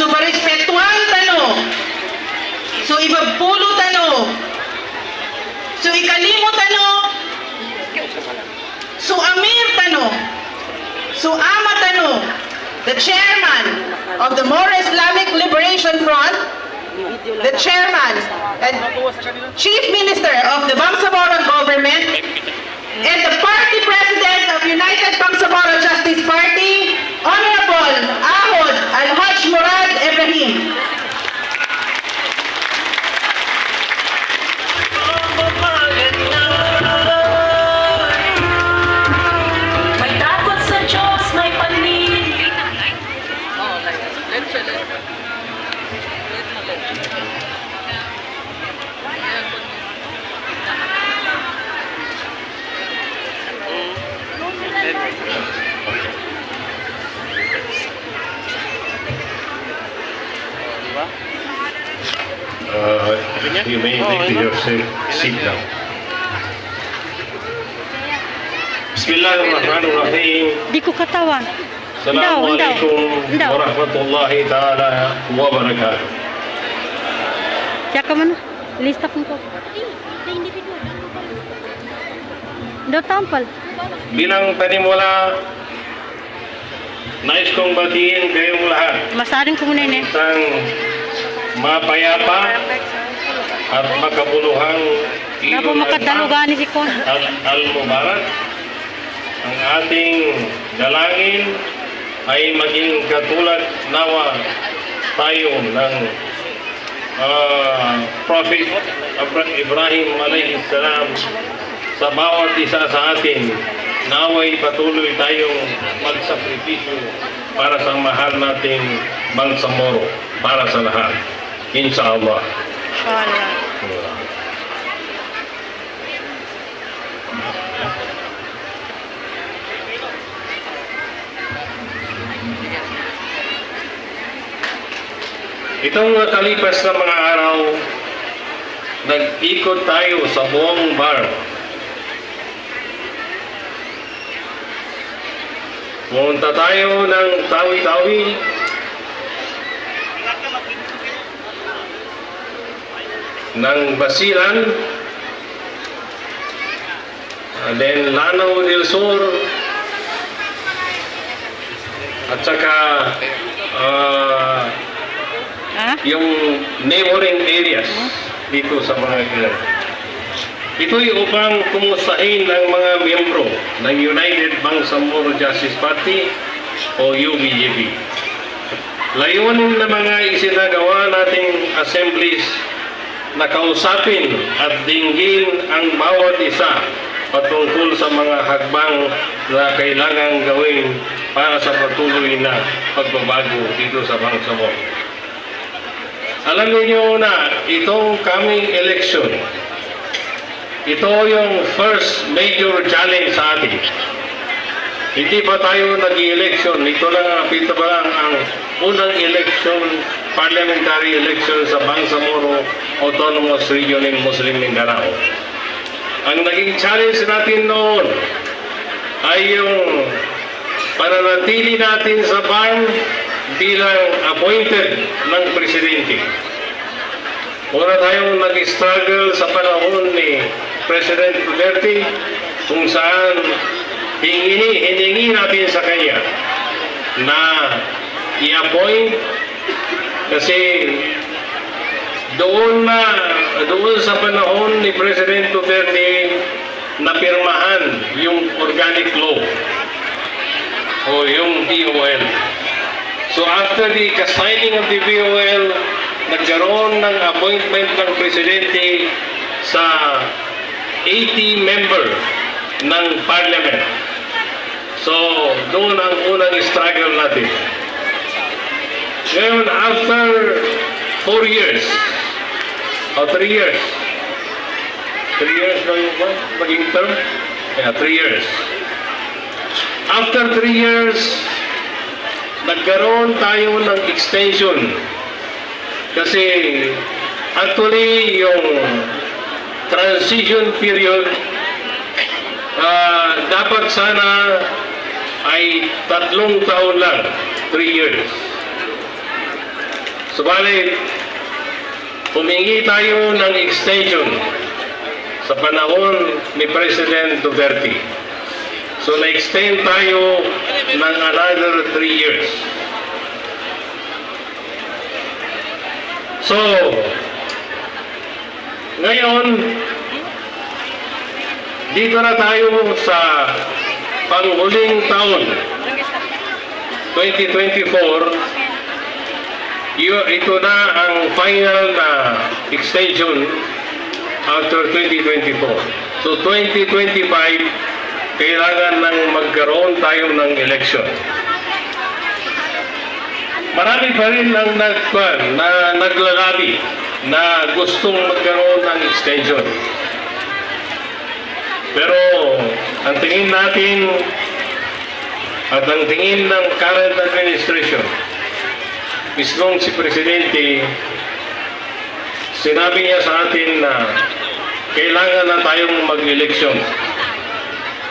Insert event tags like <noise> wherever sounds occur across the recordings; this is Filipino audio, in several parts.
So parespetuan tano. So ibagpulo tano. So ikalimo tano. So Amir tano. So Ama tano. The chairman of the More Islamic Liberation Front, the chairman and chief minister of the Bangsaboran government, and the party president of United Bangsaboran Justice Party, Honorable Ahod Al-Hajj Murad Ibrahim. Uh, you may take your seat, down. Bismillahirrahmanirrahim. Di ko katawan. Assalamualaikum warahmatullahi taala wabarakatuh. Siya ka man. Lista kong ko. Daw tampal. Bilang panimula, nais kong batiin kayong lahat Masaring ko muna yun eh. isang mapayapa at makabuluhang Nga po Idul Adha makadalugani si Kon. at Al-Mubarak. Ang ating dalangin ay maging katulad nawa tayo ng ah, Prophet Ibrahim alayhi salam sa bawat isa sa atin naway patuloy tayong magsakripisyo para sa mahal nating Bangsamoro para sa lahat. Inshallah. Wala. Itong nakalipas na mga araw, nag-ikot tayo sa buong bar. Pumunta tayo ng tawi-tawi. Ng Basilan. And then Lanao del Sur. At saka ah, Ha? yung neighboring areas dito sa mga ilan. Ito'y upang kumustahin ang mga miyembro ng United Bangsamoro Justice Party o UBJP. Layunin na mga isinagawa nating assemblies na kausapin at dinggin ang bawat isa patungkol sa mga hagbang na kailangang gawin para sa patuloy na pagbabago dito sa Bangsamoro. Alam niyo na itong coming election, ito yung first major challenge sa atin. Hindi pa tayo nag-election. Ito lang, pa lang ang unang election, parliamentary election sa Bangsamoro Autonomous Region in Muslim Mindanao. Ang naging challenge natin noon ay yung pananatili natin sa farm bilang appointed ng presidente. Una tayong nag-struggle sa panahon ni President Duterte kung saan hingini, hiningi natin sa kanya na i-appoint kasi doon na doon sa panahon ni President Duterte napirmahan yung organic law o yung DOL. So after the signing of the BOL, nagkaroon ng appointment ng presidente sa 80 member ng parliament. So doon ang unang struggle natin. Ngayon, after 4 years, o 3 years, 3 years na yung ba? maging term? Yeah, 3 years. After 3 years, nagkaroon tayo ng extension. Kasi actually yung transition period ah, dapat sana ay tatlong taon lang, 3 years. Subalit, humingi tayo ng extension sa panahon ni President Duterte. So, na-extend tayo ng another three years. So, ngayon, dito na tayo sa panghuling taon, 2024, Yo, ito na ang final na extension after 2024. So 2025, kailangan nang magkaroon tayo ng election. Marami pa rin ang nagkwan, na naglalabi na gustong magkaroon ng extension. Pero ang tingin natin at ang tingin ng current administration mismong si Presidente, sinabi niya sa atin na kailangan na tayong mag-eleksyon.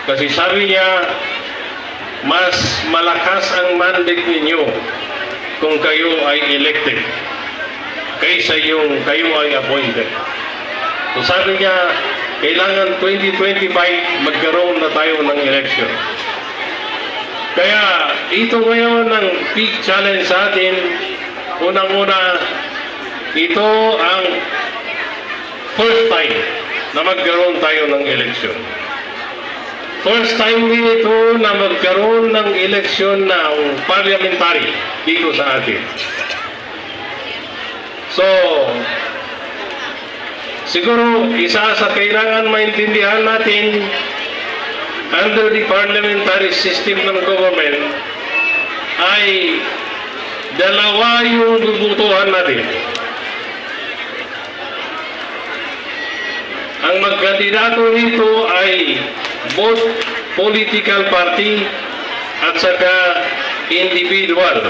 Kasi sabi niya, mas malakas ang mandate ninyo kung kayo ay elected kaysa yung kayo ay appointed. So sabi niya, kailangan 2025 magkaroon na tayo ng election. Kaya ito ngayon ang big challenge sa atin. Unang-una, ito ang first time na magkaroon tayo ng eleksyon. First time din ito na magkaroon ng eleksyon ng parliamentary dito sa atin. So, siguro isa sa kailangan maintindihan natin under the parliamentary system ng government ay dalawa yung bubutuhan natin. Ang magkandidato nito ay both political party at saka individual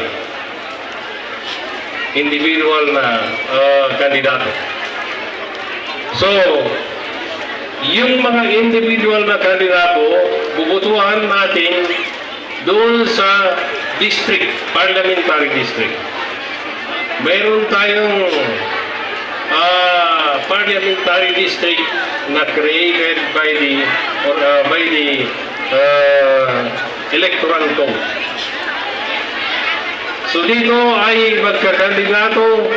individual na uh, kandidato. So, yung mga individual na kandidato, bubutuhan natin doon sa district, parliamentary district. Meron tayong ah, parliamentary district na created by the or, ah, by the ah, electoral code. So dito ay magkakandidato,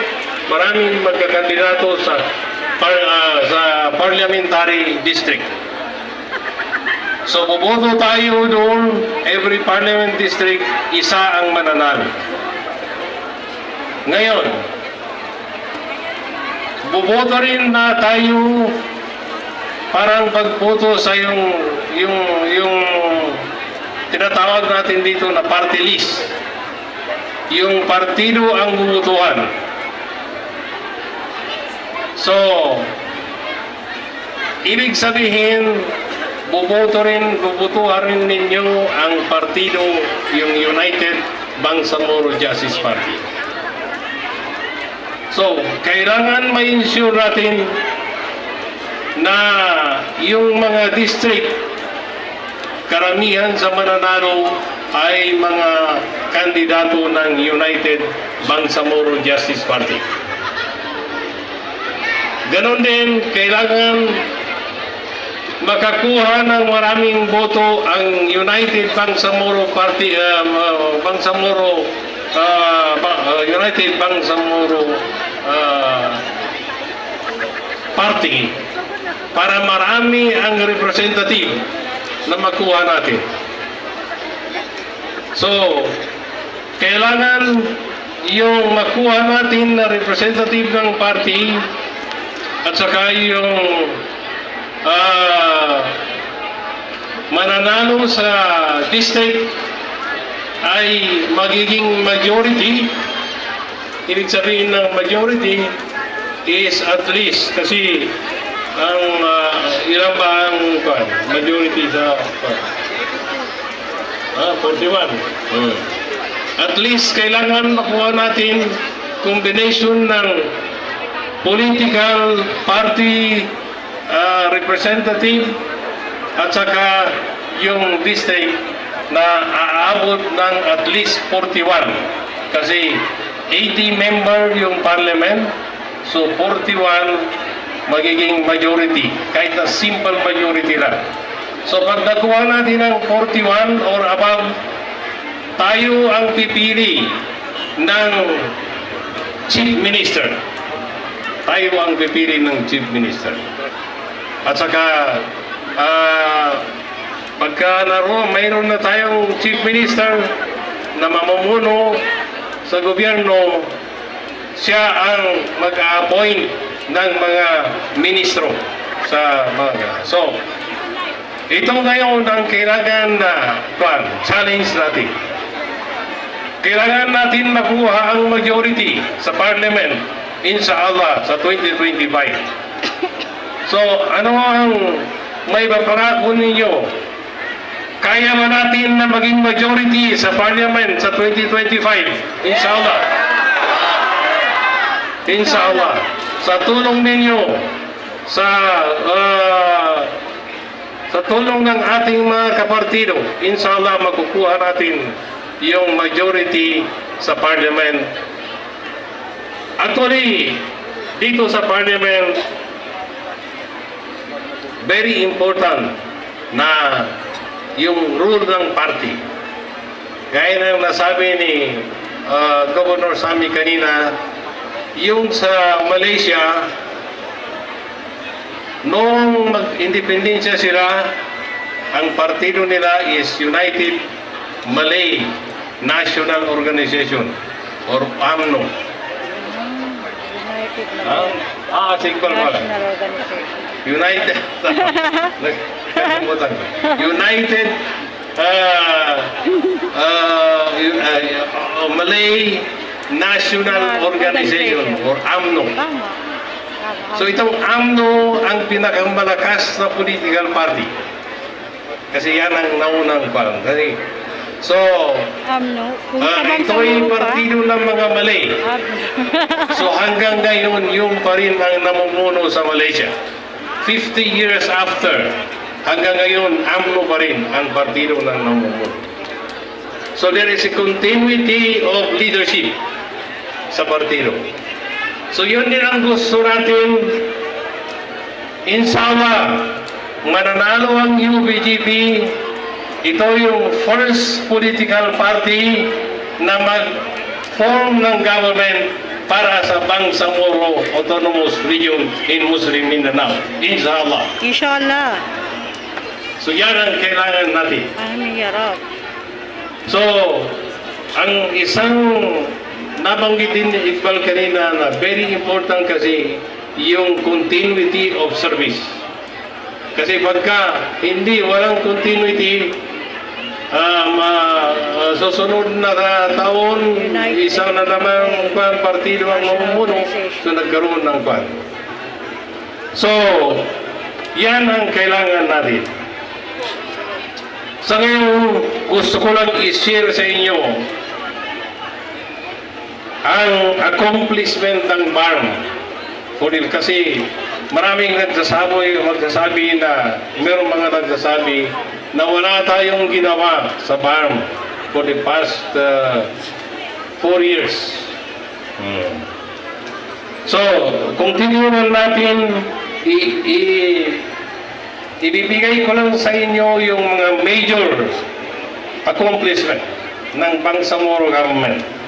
maraming magkakandidato sa par, ah, sa parliamentary district. So buboto tayo doon, every parliament district, isa ang mananalo. Ngayon, buboto rin na tayo parang pagboto sa yung yung yung tinatawag natin dito na party list. Yung partido ang bubutuhan. So, ibig sabihin, buboto rin, bubutuhan rin ninyo ang partido, yung United Bangsamoro Justice Party. So, kailangan ma-ensure natin na yung mga district, karamihan sa mananalo ay mga kandidato ng United Bangsamoro Justice Party. Ganon din, kailangan makakuha ng maraming boto ang United Bangsamoro Party, um, uh, Bangsamoro, uh, uh, United Bangsamoro uh, Party para marami ang representative na makuha natin. So, kailangan yung makuha natin na representative ng party at saka yung ah, mananalo sa district ay magiging majority. Ibig sabihin ng majority is at least kasi ang ah, ilan ba ang kwan, majority sa kwan? Ah, 41. Hmm. At least kailangan makuha natin combination ng political party ah, representative at saka yung district na aabot ng at least 41 kasi 80 member yung parliament. So 41 magiging majority. Kahit na simple majority lang. So pag nakuha natin ng 41 or above, tayo ang pipili ng chief minister. Tayo ang pipili ng chief minister. At saka, ah, pagka naro, mayroon na tayong chief minister na mamumuno sa gobyerno, siya ang mag-appoint ng mga ministro sa mga. So, ito ngayon ang kailangan na plan, challenge natin. Kailangan natin makuha ang majority sa parliament, inshallah, sa 2025. So, ano ang may papangako ninyo? Kaya ba natin na maging majority sa parliament sa 2025? Inshallah. Inshallah. Sa tulong ninyo, sa ah, sa tulong ng ating mga kapartido, inshallah makukuha natin yung majority sa parliament. Actually, dito sa parliament, very important na yung rule ng party. Gaya ng nasabi ni uh, Governor Sami kanina, yung sa Malaysia, noong mag-independensya sila, ang partido nila is United Malay National Organization or AMNO. United Ah, ah simple pala. National Organization. United <laughs> Nagkalimutan. United uh, uh, uh, Malay National Organization or AMNO. So itong AMNO ang pinakamalakas na political party. Kasi yan ang naunang parang. Kasi, so, Amno. Kung ah, sabang ito ay samuro pa. partido ng mga Malay. Amno. <laughs> So hanggang ngayon, yung pa rin ang namumuno sa Malaysia. 50 years after, hanggang ngayon, AMNO pa rin ang partido ng namumuno. So there is a continuity of leadership sa partido. So yun din ang gusto natin. Inshallah, mananalo ang UBGP. Ito yung first political party na mag-form ng government para sa Bangsamoro Autonomous Region in Muslim Mindanao. Inshallah. Inshallah. So yan ang kailangan natin. Amin ya Rab. So, ang isang nabanggit din ni Iqbal kanina na very important kasi yung continuity of service. Kasi pagka hindi walang continuity, um, uh, susunod na ka- taon, isang na naman kwan, partido ang mamumuno, so nagkaroon ng kwan. So, yan ang kailangan natin. Sa ngayon, gusto ko lang i-share sa inyo ang accomplishment ng BARM. Kudil kasi maraming nagsasabi, magsasabi na, mayroong mga nagsasabi na wala tayong ginawa sa BARM for the past uh, four years. Hmm. So, continue lang natin i, i, ibibigay ko lang sa inyo yung mga major accomplishment ng Bangsamoro government.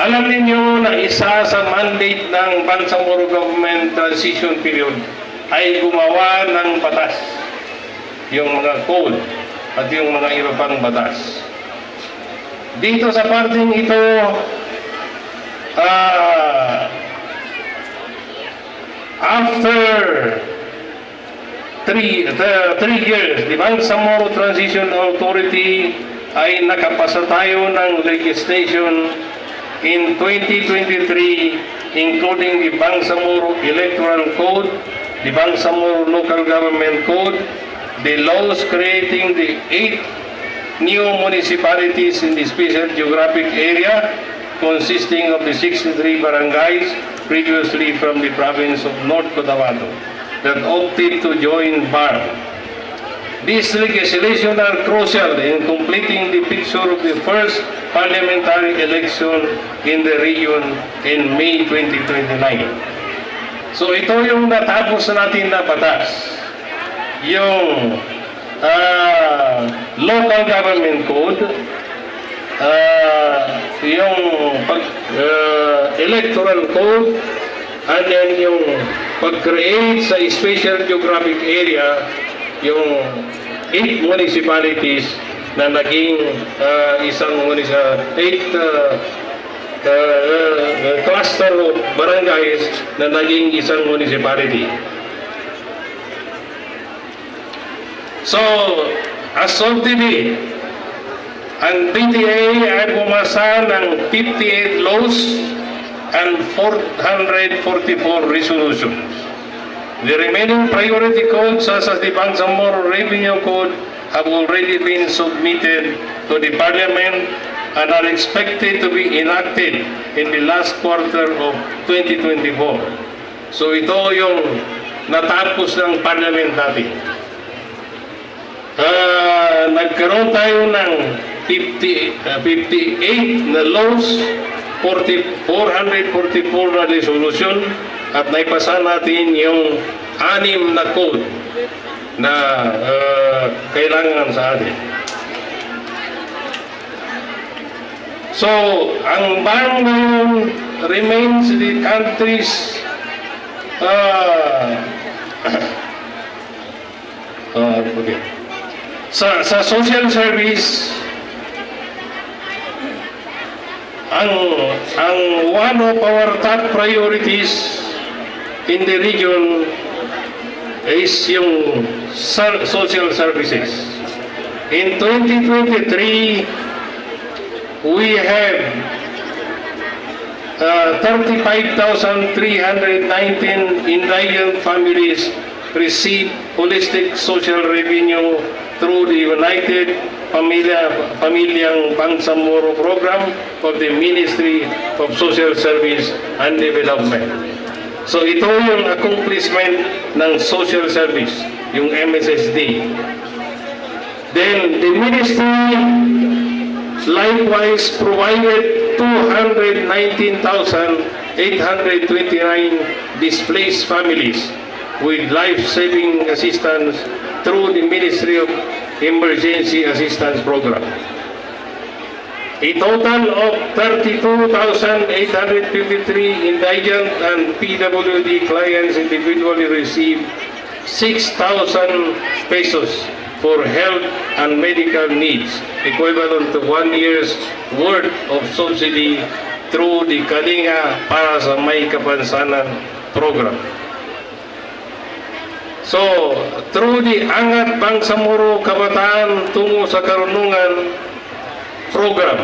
Alam ninyo na isa sa mandate ng Bangsamoro government transition period ay gumawa ng batas, yung mga code at yung mga iba pang batas. Dito sa parting ito, ah, after three, the, three years, the Bangsamoro Transition Authority ay nakapasa tayo ng legislation in 2023 including the Bangsamoro Electoral Code, the Bangsamoro Local Government Code, the laws creating the eight new municipalities in the special geographic area consisting of the 63 barangays previously from the province of North Cotabato that opted to join BAR. These legislation are crucial in completing the picture of the first parliamentary election in the region in May 2029. So ito yung natapos natin na batas. Yung ah, local government code, ah, yung pag, ah, electoral code, and then yung pag-create sa special geographic area, yung eight municipalities na naging ah, isang municipal, eight ah, uh, cluster of barangays na naging isang municipality. So, as of today, ang PTA ay pumasa ng 58 laws and 444 resolutions. The remaining priority codes such as the Bangsamoro Revenue Code have already been submitted to the Parliament and are expected to be enacted in the last quarter of 2024. So ito yung natapos ng Parliament natin. Ah, nagkaroon tayo ng 50, ah, 58 na laws, 40, 444 na resolution, at naipasa natin yung anim na code na ah, kailangan sa atin. So, ang bang ngayon remains the country's uh, <coughs> uh, okay. Sa, sa social service, ang, ang one of our top priorities in the region is yung social services. In 2023, we have uh, 35,319 indigent families receive holistic social revenue through the United Pamilya, Pamilyang Bangsamoro program of the Ministry of Social Service and Development. So ito yung accomplishment ng social service, yung MSSD. Then the ministry likewise provided 219,829 displaced families with life-saving assistance through the Ministry of Emergency Assistance Program. A total of 32,853 indigent and PWD clients individually received 6,000 pesos for health and medical needs, equivalent to one year's worth of subsidy through the Kalinga para sa May Kapansanan program. So, through the Angat Bangsamoro Kabataan tungo sa Karunungan program,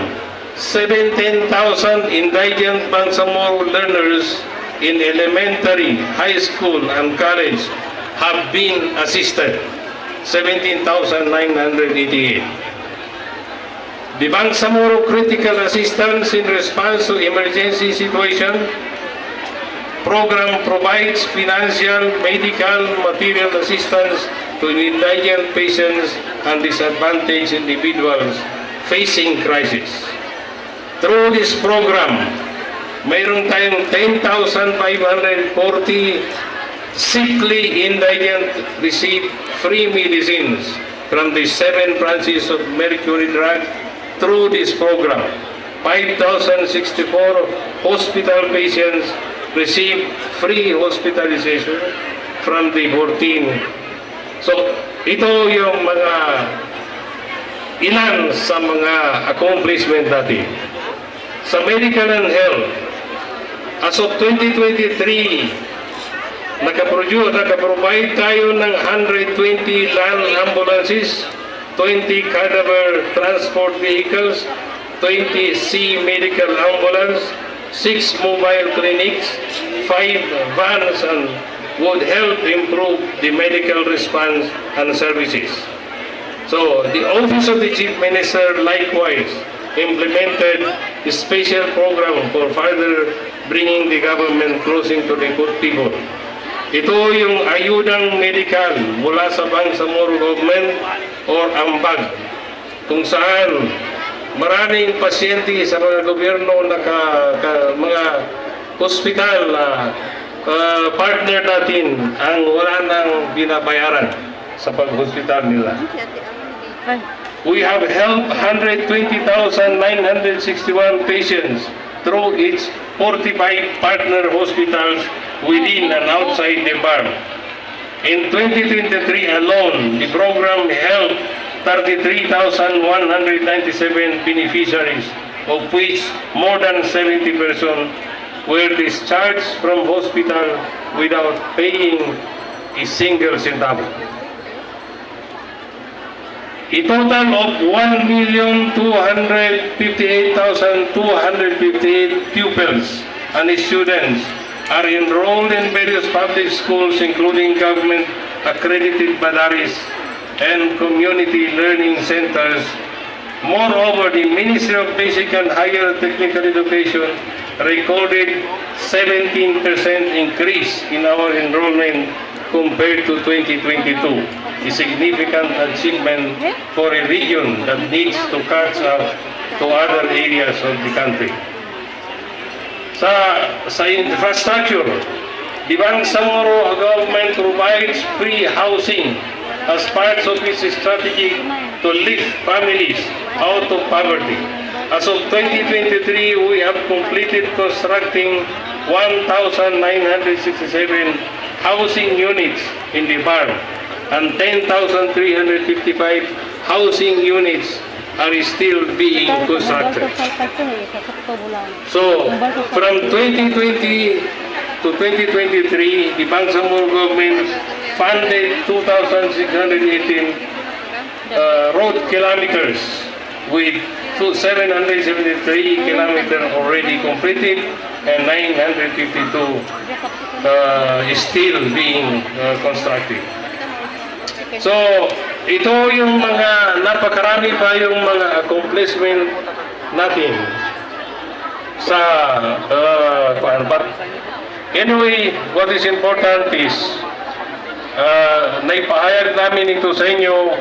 17,000 indigent Bangsamoro learners in elementary, high school, and college have been assisted. 17,988. The Bangsamoro Critical Assistance in Response to Emergency Situation program provides financial, medical, material assistance to indigent patients and disadvantaged individuals facing crisis. Through this program, mayroon tayong 10,540 sickly indigent receive free medicines from the seven branches of Mercury Drug through this program. 5,064 hospital patients receive free hospitalization from the 14. So, ito yung mga ilan sa mga accomplishment natin. Sa medical and health, as of 2023, nakaproduce, nakaprovide tayo ng 120 land ambulances, 20 cadaver transport vehicles, 20 sea medical ambulance, 6 mobile clinics, 5 vans and would help improve the medical response and services. So, the Office of the Chief Minister likewise implemented a special program for further bringing the government closer to the good people. Ito yung ayudang medical mula sa Bangsamoro Government or AMBAG kung saan maraming pasyente sa mga gobyerno na ka, ka- mga hospital na ah, partner natin ang wala nang binabayaran sa pag-hospital nila. We have helped 120,961 patients through its 45 partner hospitals within and outside the bar. In 2023 alone, the program helped 33,197 beneficiaries, of which more than 70% were discharged from hospital without paying a single centavo. A total of 1,258,258 pupils and students are enrolled in various public schools including government accredited badaris and community learning centers. Moreover, the Ministry of Basic and Higher Technical Education recorded 17% increase in our enrollment compared to 2022, a significant achievement for a region that needs to catch up to other areas of the country. Sa, sa infrastructure, the Bangsamoro government provides free housing as part of its strategy to lift families out of poverty. As of 2023, we have completed constructing 1,967 housing units in the bar and 10,355 housing units are still being constructed. So, from 2020 to 2023, the Bangsamoro government funded 2,618 uh, road kilometers with two- 773 kilometers already completed and 952 uh, is still being uh, constructed. So, ito yung mga napakarami pa yung mga accomplishment natin sa uh, but anyway, what is important is uh, naipahayag namin ito sa inyo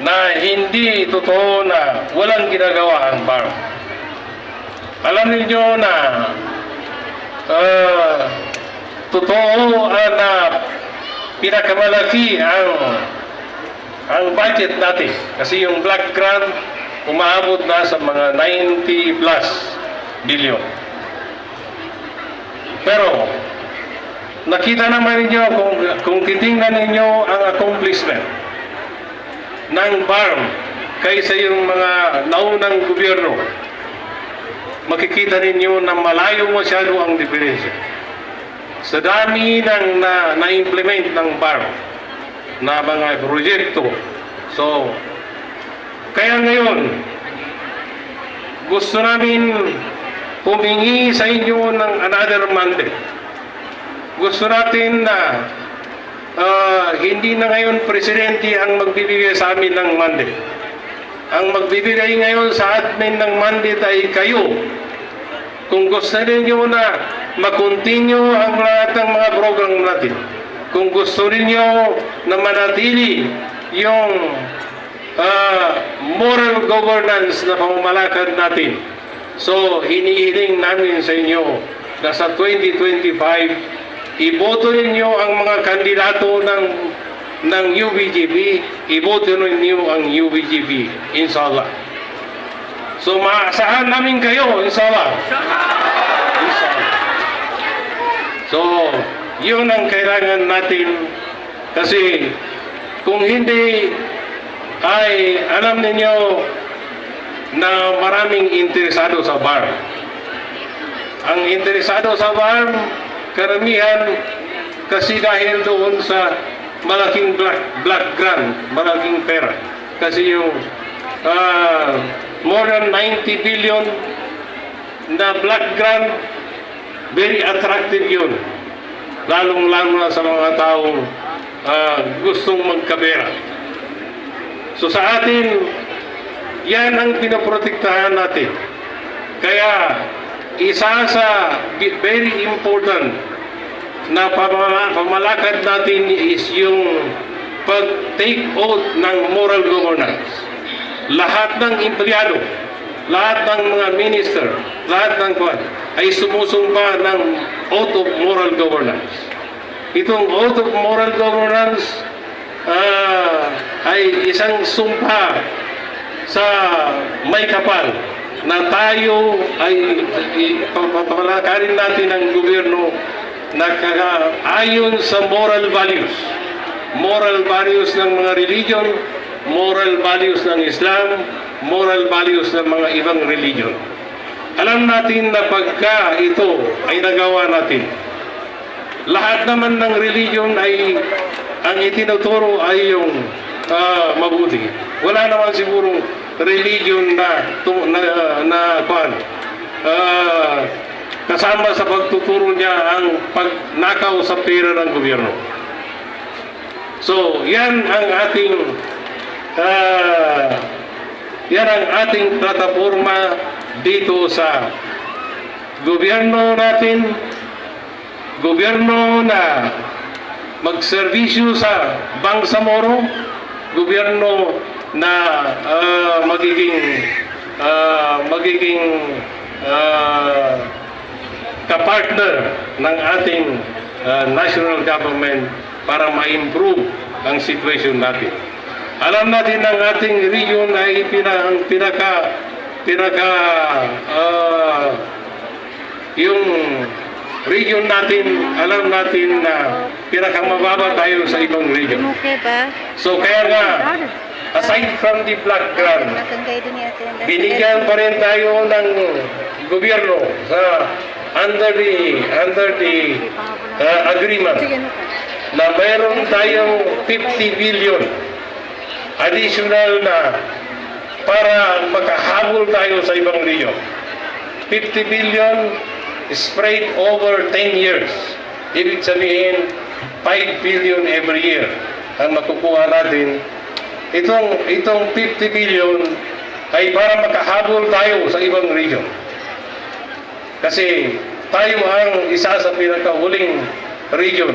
na hindi totoo na walang ginagawa ang bar. Alam niyo na uh, totoo ah, na pinakamalaki ang ang budget natin kasi yung Black Grant umaabot na sa mga 90 plus billion. Pero nakita naman ninyo kung, kung titingnan ninyo ang accomplishment ng BARM kaysa yung mga naunang gobyerno, makikita ninyo na malayo masyado ang diferensya. Sa dami ng na, na-implement ng BARM na mga proyekto. So, kaya ngayon, gusto namin humingi sa inyo ng another mandate. Gusto natin na ah, hindi na ngayon presidente ang magbibigay sa amin ng mandate. Ang magbibigay ngayon sa admin ng mandate ay kayo. Kung gusto ninyo na mag-continue ang lahat ng mga program natin. Kung gusto ninyo na manatili yung ah, moral governance na pamamalakad natin. So, hinihiling namin sa inyo na sa 2025, iboto ninyo ang mga kandidato ng ng UBGB, iboto ninyo ang UBGB, inshallah. So, maasahan namin kayo, inshallah. So, yun ang kailangan natin kasi kung hindi ay alam ninyo na maraming interesado sa bar. Ang interesado sa bar, karamihan kasi dahil doon sa malaking black, black grant, malaking pera. Kasi yung ah, more than 90 billion na black grant, very attractive yun. Lalong-lalo na sa mga taong ah, gustong magkabera. So sa atin, yan ang pinoprotektahan natin. Kaya, isa sa very important na pamala- pamalakad natin is yung pag-take oath ng moral governance. Lahat ng empleyado, lahat ng mga minister, lahat ng kwan, ay sumusumpa ng oath of moral governance. Itong oath of moral governance ah, ay isang sumpa sa may kapal na tayo ay papalakarin natin ang gobyerno na ayon sa moral values. Moral values ng mga religion, moral values ng Islam, moral values ng mga ibang religion. Alam natin na pagka ito ay nagawa natin, lahat naman ng religion ay ang itinuturo ay yung ah, mabuti. Wala naman sigurong religion na tu- na na kwan, ah, kasama sa pagtuturo niya ang pagnakaw sa pera ng gobyerno. So, yan ang ating ah, yan ang ating plataforma dito sa gobyerno natin gobyerno na magserbisyo sa Bangsamoro, gobyerno na ah, magiging ah, magiging ah, kapartner ng ating ah, national government para ma-improve ang situation natin. Alam natin ang ating region ay pina, ang pinaka pinaka ah, yung region natin, alam natin na pinakamababa tayo sa ibang region. So kaya nga, aside from the black grant, binigyan pa rin tayo ng gobyerno sa under the under the uh, agreement na mayroon tayong 50 billion additional na para makahabol tayo sa ibang region. 50 billion spread over 10 years. Ibig sabihin, 5 billion every year ang makukuha natin. Itong, itong 50 billion ay para makahabol tayo sa ibang region. Kasi tayo ang isa sa pinakahuling region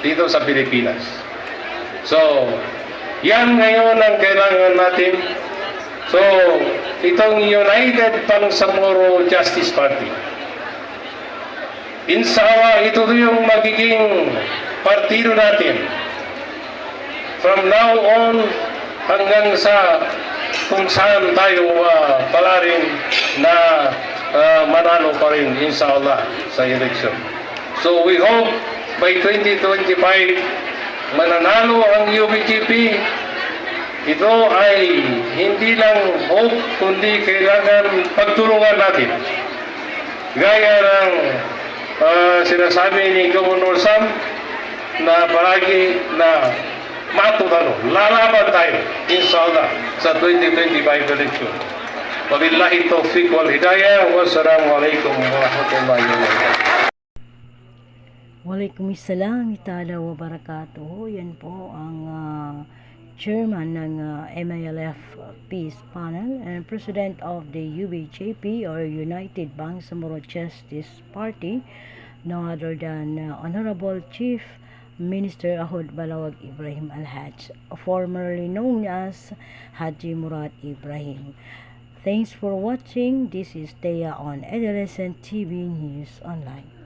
dito sa Pilipinas. So, yan ngayon ang kailangan natin. So, itong United Pangsamoro Justice Party. Insawa, ito yung magiging partido natin. From now on, hanggang sa kung saan tayo uh, palarin na ah, manalo pa rin, inshallah, sa election. So we hope by 2025, mananalo ang UBGP. Ito ay hindi lang hope, kundi kailangan pagtulungan natin. Gaya ng ah, sinasabi ni Governor Sam na palagi na matutano, lalaban tayo, inshallah, sa 2025 election. Wabillahi taufiq wal hidayah. Wassalamualaikum warahmatullahi wabarakatuh. Waalaikumsalam ta'ala wa barakatuh. Yan po ang ah, chairman ng ah, MILF Peace Panel and president of the UBJP or United Bangsamoro Justice Party no other than ah, Honorable Chief Minister Ahod Balawag Ibrahim Alhaj, formerly known as Haji Murad Ibrahim. Thanks for watching. This is Thea on Adolescent TV News Online.